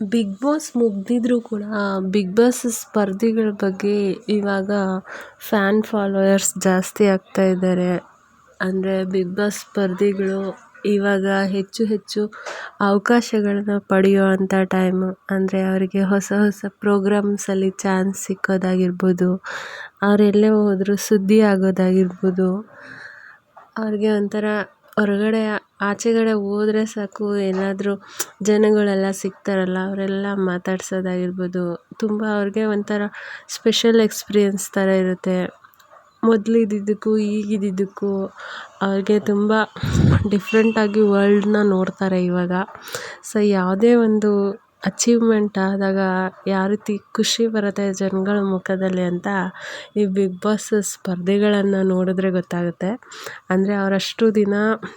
Big boss ಮುಗಿದಿದ್ರೂ ಕೂಡ big boss ಸ್ಪರ್ಧಿಗಳ ಬಗ್ಗೆ ಇವಾಗ ಫ್ಯಾನ್ ಫಾಲೋಯರ್ಸ್ ಜಾಸ್ತಿ ಆಗ್ತಾ ಇದ್ದಾರೆ. ಅಂದರೆ ಬಿಗ್ ಬಾಸ್ ಸ್ಪರ್ಧಿಗಳು ಇವಾಗ ಹೆಚ್ಚು ಹೆಚ್ಚು ಅವಕಾಶಗಳನ್ನ ಪಡೆಯುವಂಥ ಟೈಮು ಅಂದರೆ ಅವರಿಗೆ ಹೊಸ ಹೊಸ ಪ್ರೋಗ್ರಾಮ್ಸಲ್ಲಿ ಚಾನ್ಸ್ ಸಿಕ್ಕೋದಾಗಿರ್ಬೋದು, ಅವರೆಲ್ಲೇ ಹೋದರೂ ಸುದ್ದಿ ಆಗೋದಾಗಿರ್ಬೋದು. ಅವ್ರಿಗೆ ಒಂಥರ ಹೊರಗಡೆ, ಆಚೆಗಡೆ ಹೋದ್ರೆ ಸಾಕು. ಏನಾದರೂ ಜನಗಳೆಲ್ಲ ಸಿಗ್ತಾರಲ್ಲ, ಅವರೆಲ್ಲ ಮಾತಾಡ್ಸೋದಾಗಿರ್ಬೋದು. ತುಂಬ ಅವ್ರಿಗೆ ಒಂಥರ ಸ್ಪೆಷಲ್ ಎಕ್ಸ್ಪೀರಿಯನ್ಸ್ ಥರ ಇರುತ್ತೆ. ಮೊದಲು ಇದ್ದಿದ್ದಕ್ಕೂ ಈಗಿದ್ದಿದ್ದಕ್ಕೂ ಅವ್ರಿಗೆ ತುಂಬ ಡಿಫ್ರೆಂಟಾಗಿ ವರ್ಲ್ಡ್ನ ನೋಡ್ತಾರೆ ಇವಾಗ. ಸೊ ಯಾವುದೇ ಒಂದು ಅಚೀವ್ಮೆಂಟ್ ಆದಾಗ ಯಾವ ರೀತಿ ಖುಷಿ ಬರುತ್ತೆ ಜನಗಳ ಮುಖದಲ್ಲಿ ಅಂತ ಈ ಬಿಗ್ ಬಾಸ್ ಸ್ಪರ್ಧೆಗಳನ್ನು ನೋಡಿದ್ರೆ ಗೊತ್ತಾಗುತ್ತೆ. ಅಂದರೆ ಅವರಷ್ಟು ದಿನ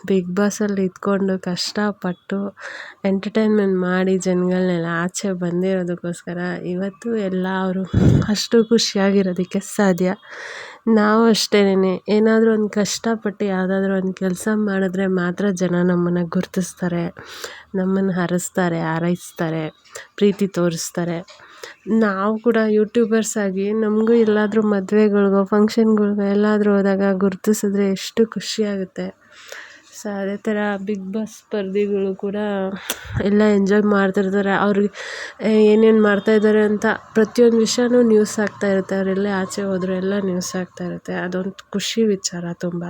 ಬಿಗ್ ಬಾಸಲ್ಲಿ ಇದ್ಕೊಂಡು ಕಷ್ಟಪಟ್ಟು ಎಂಟರ್ಟೈನ್ಮೆಂಟ್ ಮಾಡಿ ಜನಗಳನ್ನೆಲ್ಲ ಆಚೆ ಬಂದಿರೋದಕ್ಕೋಸ್ಕರ ಇವತ್ತು ಎಲ್ಲ ಅವರು ಅಷ್ಟು ಖುಷಿಯಾಗಿರೋದಕ್ಕೆ ಸಾಧ್ಯ. ನಾವು ಅಷ್ಟೇನೆ ಏನಾದರೂ ಒಂದು ಕಷ್ಟಪಟ್ಟು ಯಾವುದಾದ್ರೂ ಒಂದು ಕೆಲಸ ಮಾಡಿದ್ರೆ ಮಾತ್ರ ಜನ ನಮ್ಮನ್ನು ಗುರುತಿಸ್ತಾರೆ. ನಮ್ಮನ್ನು ಹರಸ್ತಾರೆ, ಹಾರೈಸ್ತಾರೆ, ಪ್ರೀತಿ ತೋರಿಸ್ತಾರೆ. ನಾವು ಕೂಡ ಯೂಟ್ಯೂಬರ್ಸ್ ಆಗಿ ನಮಗೂ ಎಲ್ಲಾದರೂ ಮದುವೆಗಳ್ಗೋ, ಫಂಕ್ಷನ್ಗಳ್ಗೋ ಎಲ್ಲಾದರೂ ಹೋದಾಗ ಗುರುತಿಸಿದ್ರೆ ಎಷ್ಟು ಖುಷಿಯಾಗುತ್ತೆ ಸೊ ಅದೇ ಥರ ಬಿಗ್ ಬಾಸ್ ಸ್ಪರ್ಧಿಗಳು ಕೂಡ ಎಲ್ಲ ಎಂಜಾಯ್ ಮಾಡ್ತಿರ್ತಾರೆ. ಅವ್ರಿಗೆ ಏನೇನು ಮಾಡ್ತಾಯಿದ್ದಾರೆ ಅಂತ ಪ್ರತಿಯೊಂದು ವಿಷಯನೂ ನ್ಯೂಸ್ ಆಗ್ತಾ ಇರುತ್ತೆ. ಅವರೆಲ್ಲೇ ಆಚೆ ಹೋದ್ರು ಎಲ್ಲ ನ್ಯೂಸ್ ಆಗ್ತಾ ಇರುತ್ತೆ. ಅದೊಂದು ಖುಷಿ ವಿಚಾರ ತುಂಬ.